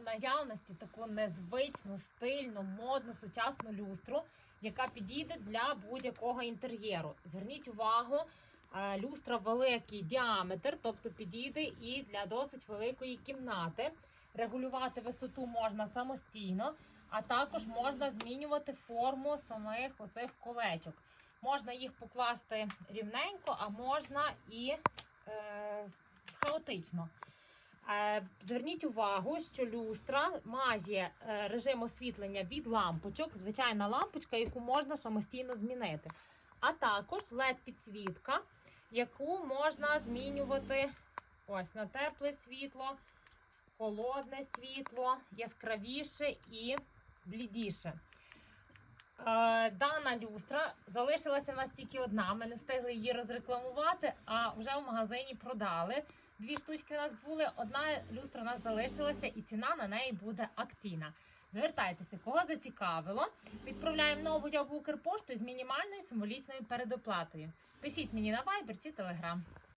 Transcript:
наявності таку незвичну, стильну, модну, сучасну люстру, яка підійде для будь-якого інтер'єру. Зверніть увагу, е, люстра великий діаметр, тобто підійде і для досить великої кімнати. Регулювати висоту можна самостійно, а також можна змінювати форму самих оцих колечок. Можна їх покласти рівненько, а можна і е, хаотично. Е, Зверніть увагу, що люстра має е, режим освітлення від лампочок, звичайна лампочка, яку можна самостійно змінити. А також LED-підсвітка, яку можна змінювати ось на тепле світло, холодне світло, яскравіше і блідіше. Е, Дана люстра залишилася в нас тільки одна. Ми не встигли її розрекламувати, а вже в магазині продали. Дві штучки у нас були. Одна люстра у нас залишилася, і ціна на неї буде акційна. Звертайтеся, кого зацікавило. Відправляємо нову Укрпошту з мінімальною символічною передоплатою. Пишіть мені на Viber чи Telegram.